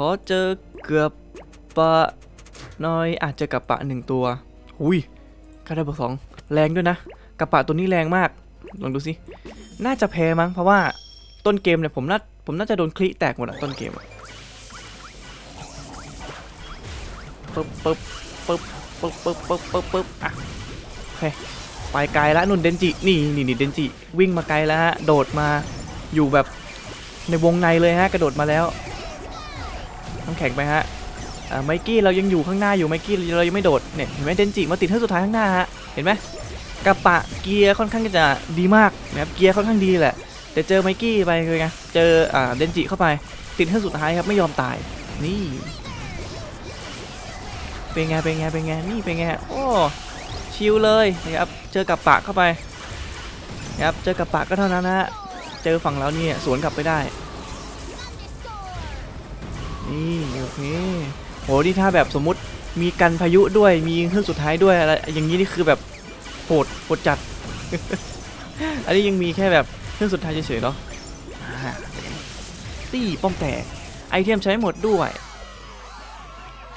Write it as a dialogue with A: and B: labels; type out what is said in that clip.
A: ขอเจอเกือบปะหน้อยอาจจะกับปะหนึ่งตัว หุยคาราบสองแรงด้วยนะ กระปะตัวนี้แรงมาก ลองดูสิ น่าจะแพ้มั้ง เพราะว่าต้นเกมเนี่ยผมน่าผมน่าจะโดนคลิแตกหมดอะต้นเกมอะปึ๊บปึ๊บปึ๊บปึ๊บปึ๊บปึ๊บปึ๊บปึ๊บอะโอเคไปไกลแล้วนุ่นเดนจิ นี่นี่นี่เดนจิ วิ่งมาไกลแล้วฮะ โดดมาอยู่แบบในวงในเลยฮะ กระโดดมาแล้ว น้ำแข็งไปฮะไมกี้เรายังอยู่ข้างหน้าอยู่ไมกี้เรายังไม่โดดเนี่ยเห็นไหมเดนจิมาติดให้สุดท้ายข้างหน้าฮะเห็นไหมกระปะเกียร์ค่อนข้างจะดีมากนะครับเกียร์ค่อนข้างดีแหละ แต่เจอไมกี้ไปคือไงเจออ่าเดนจิเข้าไปติดให้สุดท้ายครับไม่ยอมตายนี่เป็นไงเป็นไงเป็นไงนี่เป็นไงโอ้ชิลเลยนะครับเจอกับปากเข้าไปนะครับเจอกับปากก็เท่านั้นนะฮะเจอฝั่งเราเนี่ยสวนกลับไปได้ นี่โอเคโหนี่ถ้าแบบสมมุติมีกันพายุด้วยมีเครื่องสุดท้ายด้วยอะไรอย่างนี้นี่คือแบบโหดโหดจัด อันนี้ยังมีแค่แบบเครื่องสุดท้ายเฉยๆเนาะตี้ป้อมแตกไอเทมใช้หมดด้วย